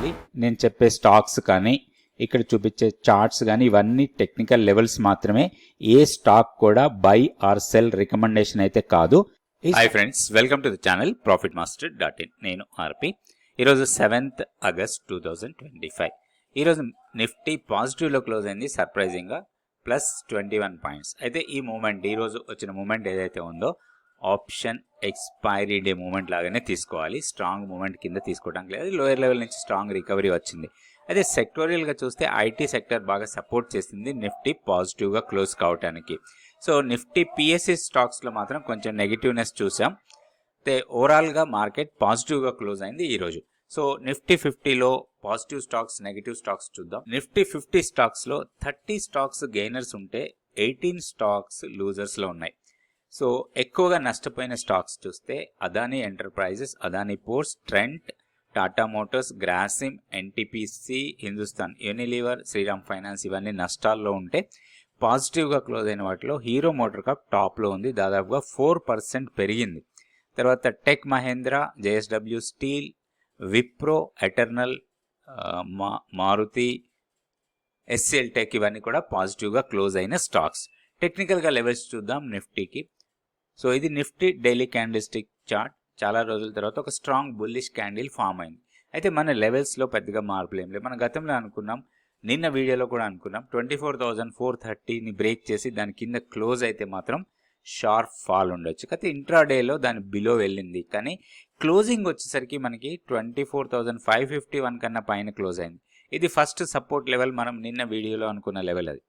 చేయాలి నేను చెప్పే స్టాక్స్ కానీ ఇక్కడ చూపించే చార్ట్స్ కానీ ఇవన్నీ టెక్నికల్ లెవెల్స్ మాత్రమే. ఏ స్టాక్ కూడా బై ఆర్ సెల్ రికమెండేషన్ అయితే కాదు. Hi friends welcome to the channel profit master dot in నేను ఆర్పి. ఈరోజు seventh August two thousand twenty five ఈరోజు నిఫ్టీ పాజిటివ్లో క్లోజ్ అయింది సర్ప్రైజింగ్గా ప్లస్ ట్వంటీ వన్ పాయింట్స్ అయితే ఈ మూమెంట్ ఈరోజు వచ్చిన మూమెంట్ ఏదైతే ఉందో ఆప్షన్ ఎక్స్పైరీ డే మూమెంట్ లాగానే తీసుకోవాలి. స్ట్రాంగ్ మూమెంట్ కింద తీసుకోవడానికి లేదు. లోయర్ లెవెల్ నుంచి స్ట్రాంగ్ రికవరీ వచ్చింది. అదే సెక్టోరియల్గా చూస్తే ఐటీ సెక్టర్ బాగా సపోర్ట్ చేసింది నిఫ్టీ పాజిటివ్గా క్లోజ్ కావడానికి సో నిఫ్టీ పిఎస్సి స్టాక్స్లో మాత్రం కొంచెం నెగిటివ్నెస్ చూసాం. అయితే ఓవరాల్గా మార్కెట్ పాజిటివ్గా క్లోజ్ అయింది ఈరోజు సో నిఫ్టీ ఫిఫ్టీలో పాజిటివ్ స్టాక్స్ నెగిటివ్ స్టాక్స్ చూద్దాం. నిఫ్టీ ఫిఫ్టీ స్టాక్స్లో థర్టీ స్టాక్స్ గెయినర్స్ ఉంటే ఎయిటీన్ స్టాక్స్ లూజర్స్లో ఉన్నాయి. సో ఎక్కువగా నష్టపోయిన స్టాక్స్ చూస్తే Adani Enterprises Adani Ports Trent Tata Motors Grasim NTPC Hindustan Unilever Shriram Finance ఇవన్నీ నష్టాల్లో ఉంటే పాజిటివ్గా క్లోజ్ అయిన వాటిలో హీరో మోటార్ కప్ టాప్లో ఉంది. దాదాపుగా ఫోర్ పర్సెంట్ పెరిగింది. తర్వాత Tech Mahindra JSW Steel Wipro Eternal మా మారుతి ఎస్సీఎల్ టెక్ ఇవన్నీ కూడా పాజిటివ్గా క్లోజ్ అయిన స్టాక్స్. టెక్నికల్గా లెవెల్స్ చూద్దాం నిఫ్టీకి. సో ఇది Nifty daily candlestick chart. చాలా రోజుల తర్వాత ఒక స్ట్రాంగ్ బుల్లిష్ క్యాండిల్ ఫామ్ అయింది. అయితే మన లెవెల్స్లో పెద్దగా మార్పులు ఏం లేవు. మన గతంలో అనుకున్నాం నిన్న వీడియోలో కూడా అనుకున్నాం ట్వంటీ ఫోర్ థౌజండ్ ఫోర్ థర్టీని బ్రేక్ చేసి దాని కింద క్లోజ్ అయితే మాత్రం షార్ప్ ఫాల్ ఉండొచ్చు. కాకపోతే ఇంట్రాడేలో దాని బిలో వెళ్ళింది. కానీ క్లోజింగ్ వచ్చేసరికి మనకి twenty four thousand five fifty one కన్నా పైన క్లోజ్ అయింది. ఇది ఫస్ట్ సపోర్ట్ లెవెల్ మనం నిన్న వీడియోలో అనుకున్న లెవెల్ అది.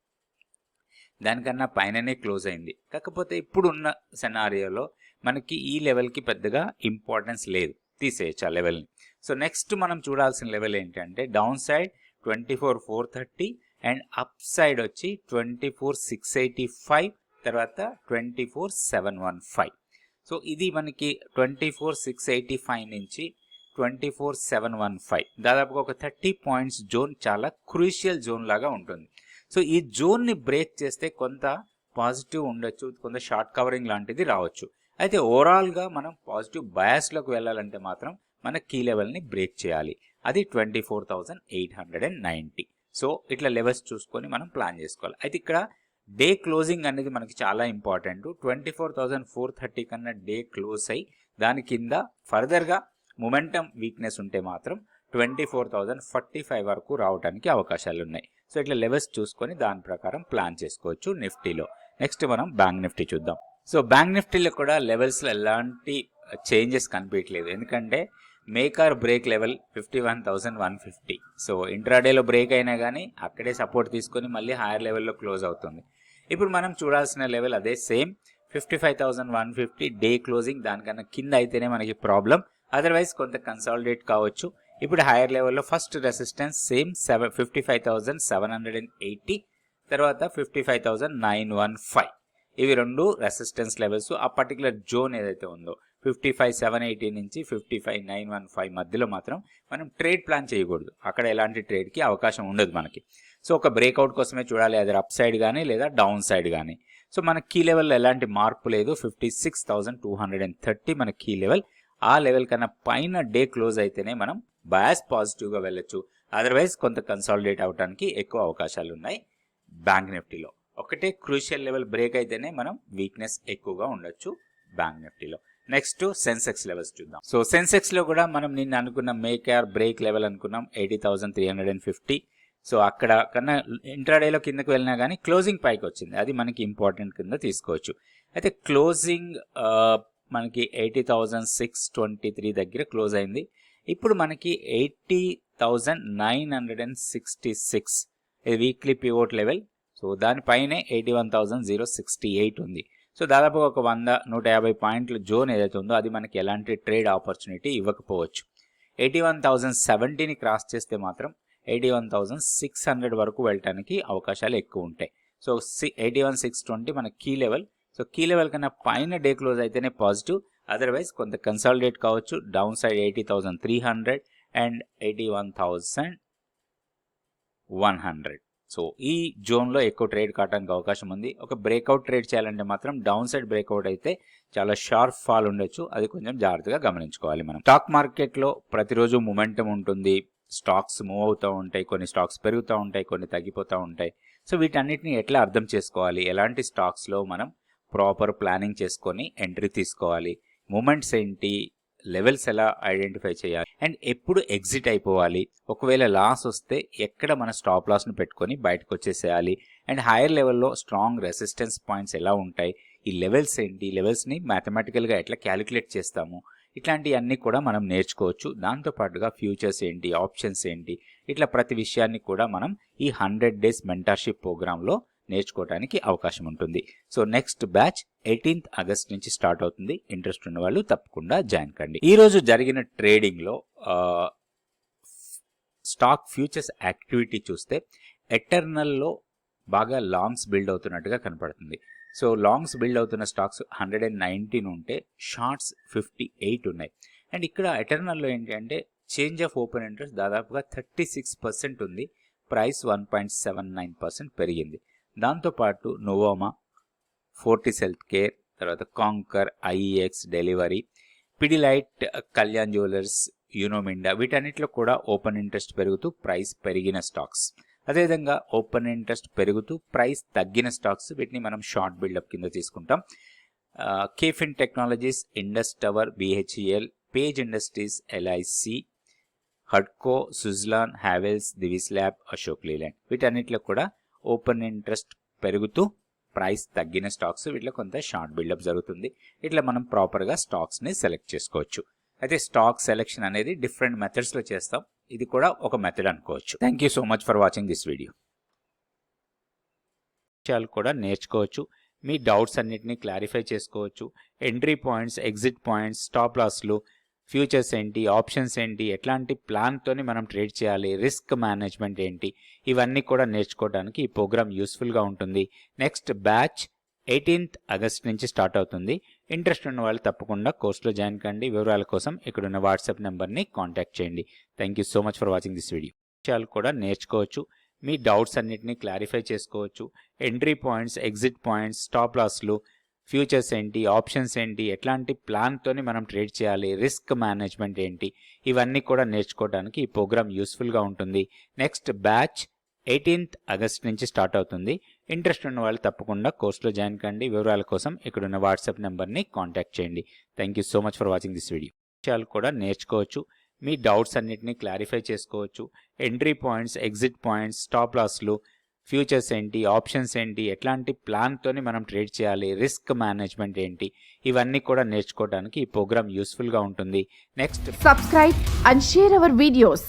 దానికన్నా పైననే క్లోజ్ అయింది. కాకపోతే ఇప్పుడున్న సెనారియోలో మనకి ఈ లెవెల్కి పెద్దగా ఇంపార్టెన్స్ లేదు. తీసేయచ్చు ఆ లెవెల్ని. సో నెక్స్ట్ మనం చూడాల్సిన లెవెల్ ఏంటంటే downside twenty four four thirty and upside వచ్చి twenty four six eighty five తర్వాత twenty four seven one five so ఇది మనకి twenty four six eighty five నుంచి twenty four seven one five దాదాపుగా ఒక థర్టీ పాయింట్స్ జోన్ చాలా crucial zone లాగా ఉంటుంది. సో ఈ జోన్ని బ్రేక్ చేస్తే కొంత పాజిటివ్ ఉండొచ్చు కొంత షార్ట్ కవరింగ్ లాంటిది రావచ్చు. అయితే ఓవరాల్గా మనం పాజిటివ్ బయాస్లోకి వెళ్ళాలంటే మాత్రం మన కీ లెవెల్ని బ్రేక్ చేయాలి. అది twenty four thousand eight hundred and ninety. So ఇట్లా లెవెల్స్ చూసుకొని మనం ప్లాన్ చేసుకోవాలి. అయితే ఇక్కడ డే క్లోజింగ్ అనేది మనకి చాలా important. Twenty four thousand four thirty కన్నా డే క్లోజ్ అయ్యి దాని కింద ఫర్దర్గా మొమెంటం వీక్నెస్ ఉంటే మాత్రం twenty four thousand forty five వరకు రావడానికి అవకాశాలు ఉన్నాయి సో ఇట్లా లెవెల్స్ చూసుకొని దాని ప్రకారం ప్లాన్ చేసుకోవచ్చు నిఫ్టీలో. నెక్స్ట్ మనం బ్యాంక్ నిఫ్టీ చూద్దాం. సో బ్యాంక్ నిఫ్టీలో కూడా లెవెల్స్లో ఎలాంటి uh, చేంజెస్ కనిపించలేదు ఎందుకంటే make or break level fifty one thousand one fifty so ఇంట్రాడేలో బ్రేక్ అయినా కానీ అక్కడే సపోర్ట్ తీసుకొని మళ్ళీ హైయర్ లెవెల్లో క్లోజ్ అవుతుంది. ఇప్పుడు మనం చూడాల్సిన లెవెల్ అదే same fifty five thousand one fifty day closing దానికన్నా కింద అయితేనే మనకి ప్రాబ్లం అదర్వైజ్ కొంత కన్సాలిడేట్ కావచ్చు. ఇప్పుడు హైయర్ లెవెల్లో first resistance same seven fifty five thousand seven hundred and eighty తర్వాత fifty five thousand nine one five ఇవి రెండు రెసిస్టెన్స్ లెవెల్స్ ఆ పర్టికులర్ జోన్ ఏదైతే ఉందో ఫిఫ్టీ ఫైవ్ సెవెన్ ఎయిటీ నుంచి fifty five nine one five మధ్యలో మాత్రం మనం ట్రేడ్ ప్లాన్ చేయకూడదు. అక్కడ ఎలాంటి ట్రేడ్కి అవకాశం ఉండదు మనకి. సో ఒక బ్రేక్అవుట్ కోసమే చూడాలి. అది అప్ సైడ్ కానీ లేదా డౌన్ సైడ్ కానీ సో మన కీ లెవెల్లో ఎలాంటి మార్పు లేదు. Fifty six thousand two hundred and thirty మన కీ లెవెల్ ఆ లెవెల్ కన్నా పైన డే క్లోజ్ అయితేనే మనం బయాస్ పాజిటివ్గా వెళ్ళొచ్చు. అదర్వైజ్ కొంత కన్సాలిడేట్ అవడానికి ఎక్కువ అవకాశాలు ఉన్నాయి బ్యాంక్ నిఫ్టీలో. ఒకటే క్రూషియల్ లెవెల్ బ్రేక్ అయితేనే మనం వీక్నెస్ ఎక్కువగా ఉండొచ్చు బ్యాంక్ నిఫ్టీలో. నెక్స్ట్ సెన్సెక్స్ లెవెల్స్ చూద్దాం. సో సెన్సెక్స్లో కూడా మనం నిన్న అనుకున్న మేకార్ బ్రేక్ లెవెల్ అనుకున్నాం eighty thousand three hundred and fifty. So అక్కడ కన్నా ఇంట్రాడేలో కిందకు వెళ్ళినా కానీ క్లోజింగ్ పైకి వచ్చింది. అది మనకి ఇంపార్టెంట్ కింద తీసుకోవచ్చు. అయితే క్లోజింగ్ మనకి eighty thousand six twenty three దగ్గర క్లోజ్ అయింది. ఇప్పుడు మనకి eighty thousand nine hundred and sixty six ఇది వీక్లీ పివోట్ లెవెల్ సో దానిపైనే eighty one thousand zero sixty eight ఉంది. సో దాదాపు ఒక వంద నూట యాభై పాయింట్ల జోన్ ఏదైతే ఉందో అది మనకి ఎలాంటి ట్రేడ్ ఆపర్చునిటీ ఇవ్వకపోవచ్చు. ఎయిటీ వన్ థౌజండ్ సెవెంటీని క్రాస్ చేస్తే మాత్రం eighty one thousand six hundred వరకు వెళ్ళటానికి అవకాశాలు ఎక్కువ ఉంటాయి. సో సి ఎయిటీ వన్ సిక్స్ ట్వంటీ మన key level so key level కన్నా పైన డే క్లోజ్ అయితేనే పాజిటివ్ అదర్వైజ్ కొంత కన్సాలిడేట్ కావచ్చు. Down side eighty thousand three hundred and eighty one thousand one hundred so ఈ జోన్లో ఎక్కువ ట్రేడ్ కావడానికి అవకాశం ఉంది. ఒక బ్రేక్అవుట్ ట్రేడ్ చేయాలంటే మాత్రం డౌన్ సైడ్ బ్రేక్అవుట్ అయితే చాలా షార్ప్ ఫాల్ ఉండొచ్చు. అది కొంచెం జాగ్రత్తగా గమనించుకోవాలి మనం. స్టాక్ మార్కెట్లో ప్రతిరోజు మొమెంటం ఉంటుంది. స్టాక్స్ మూవ్ అవుతూ ఉంటాయి. కొన్ని స్టాక్స్ పెరుగుతూ ఉంటాయి. కొన్ని తగ్గిపోతూ ఉంటాయి. సో వీటన్నిటిని ఎట్లా అర్థం చేసుకోవాలి? ఎలాంటి స్టాక్స్లో మనం ప్రాపర్ ప్లానింగ్ చేసుకొని ఎంట్రీ తీసుకోవాలి? మూమెంట్స్ ఏంటి లెవెల్స్ ఎలా ఐడెంటిఫై చేయాలి అండ్ ఎప్పుడు ఎగ్జిట్ అయిపోవాలి ఒకవేళ లాస్ వస్తే ఎక్కడ మన స్టాప్ లాస్ను పెట్టుకొని బయటకు వచ్చేసేయాలి అండ్ హైయర్ లెవెల్లో స్ట్రాంగ్ రెసిస్టెన్స్ పాయింట్స్ ఎలా ఉంటాయి ఈ లెవెల్స్ ఏంటి లెవెల్స్ని మ్యాథమెటికల్గా ఎట్లా క్యాలిక్యులేట్ చేస్తాము ఇట్లాంటివన్నీ కూడా మనం నేర్చుకోవచ్చు. దాంతోపాటుగా ఫ్యూచర్స్ ఏంటి ఆప్షన్స్ ఏంటి ఇట్లా ప్రతి విషయాన్ని కూడా మనం ఈ హండ్రెడ్ డేస్ మెంటర్షిప్ ప్రోగ్రాంలో నేర్చుకోవడానికి అవకాశం ఉంటుంది. So next batch eighteenth August నుంచి స్టార్ట్ అవుతుంది. ఇంట్రెస్ట్ ఉన్న వాళ్ళు తప్పకుండా జాయిన్ కండి. ఈరోజు జరిగిన ట్రేడింగ్లో స్టాక్ ఫ్యూచర్స్ యాక్టివిటీ చూస్తే ఎటర్నల్లో బాగా లాంగ్స్ బిల్డ్ అవుతున్నట్టుగా కనపడుతుంది. సో లాంగ్స్ బిల్డ్ అవుతున్న స్టాక్స్ హండ్రెడ్ అండ్ నైన్టీన్ ఉంటే షార్ట్స్ ఫిఫ్టీ ఎయిట్ ఉన్నాయి. అండ్ ఇక్కడ ఎటర్నల్లో ఏంటి అంటే చేంజ్ ఆఫ్ ఓపెన్ ఇంట్రెస్ట్ దాదాపుగా థర్టీ సిక్స్ పర్సెంట్ ఉంది. Price one point seven nine percent పెరిగింది. దాంతోపాటు నోవోమా ఫోర్టిస్ హెల్త్ కేర్ తర్వాత కాంకర్ ఐఈఎక్స్ డెలివరీ పిడిలైట్ కళ్యాణ్ జ్యువెలర్స్ యూనోమిండా వీటన్నిటిలో కూడా ఓపెన్ ఇంట్రెస్ట్ పెరుగుతూ ప్రైస్ పెరిగిన స్టాక్స్. అదేవిధంగా ఓపెన్ ఇంట్రెస్ట్ పెరుగుతూ ప్రైస్ తగ్గిన స్టాక్స్ వీటిని మనం షార్ట్ బిల్డప్ కింద తీసుకుంటాం. KFin technologies Indus tower BHEL Page industries LIC హడ్కో Suzlon Havells Divi's lab Ashok Leyland. వీటన్నిటిలో కూడా ఓపెన్ ఇంట్రెస్ట్ పెరుగుతూ ప్రైస్ తగ్గిన స్టాక్స్ వీటిలో కొంత షార్ట్ బిల్డప్ జరుగుతుంది. ఇట్లా మనం ప్రాపర్గా స్టాక్స్ని సెలెక్ట్ చేసుకోవచ్చు. అయితే స్టాక్ సెలెక్షన్ అనేది డిఫరెంట్ మెథడ్స్లో చేస్తాం. ఇది కూడా ఒక మెథడ్ అనుకోవచ్చు. Thank you so much for watching this video విషయాలు కూడా నేర్చుకోవచ్చు. మీ డౌట్స్ అన్నిటిని క్లారిఫై చేసుకోవచ్చు. Entry points exit points stop లాస్లు futures ఏంటి? ఆప్షన్స్ ఏంటి? ఎట్లాంటి ప్లాన్తోని మనం ట్రేడ్ చేయాలి? రిస్క్ మేనేజ్మెంట్ ఏంటి? ఇవన్నీ కూడా నేర్చుకోవడానికి ఈ ప్రోగ్రామ్ యూస్ఫుల్గా ఉంటుంది. నెక్స్ట్ బ్యాచ్ ఎయిటీన్త్ ఆగస్ట్ నుంచి స్టార్ట్ అవుతుంది. ఇంట్రెస్ట్ ఉన్న వాళ్ళు తప్పకుండా కోర్సులో జాయిన్ కండి. వివరాల కోసం ఇక్కడ ఉన్న వాట్సాప్ నెంబర్ని కాంటాక్ట్ చేయండి. Thank you so much for watching this video విషయాలు కూడా నేర్చుకోవచ్చు. మీ డౌట్స్ అన్నిటిని క్లారిఫై చేసుకోవచ్చు. Entry points exit points stop లాస్లు futures ఏంటి ఆప్షన్స్ ఏంటి ఎట్లాంటి ప్లాన్తోని మనం ట్రేడ్ చేయాలి రిస్క్ మేనేజ్మెంట్ ఏంటి ఇవన్నీ కూడా నేర్చుకోవడానికి ఈ ప్రోగ్రామ్ యూస్ఫుల్గా ఉంటుంది. నెక్స్ట్ బ్యాచ్ ఎయిటీన్త్ ఆగస్ట్ నుంచి స్టార్ట్ అవుతుంది. ఇంట్రెస్ట్ ఉన్న వాళ్ళు తప్పకుండా కోర్సులో జాయిన్ కండి. వివరాల కోసం ఇక్కడున్న వాట్సాప్ నెంబర్ని కాంటాక్ట్ చేయండి. Thank you so much for watching this video. విషయాలు కూడా నేర్చుకోవచ్చు. మీ డౌట్స్ అన్నిటిని క్లారిఫై చేసుకోవచ్చు. Entry points exit points stop లాస్లు futures ఏంటి ఆప్షన్స్ ఏంటి ఎట్లాంటి ప్లాన్తోని మనం ట్రేడ్ చేయాలి రిస్క్ మేనేజ్మెంట్ ఏంటి ఇవన్నీ కూడా నేర్చుకోవడానికి ఈ ప్రోగ్రామ్ యూస్ఫుల్గా ఉంటుంది. Next subscribe and share our videos.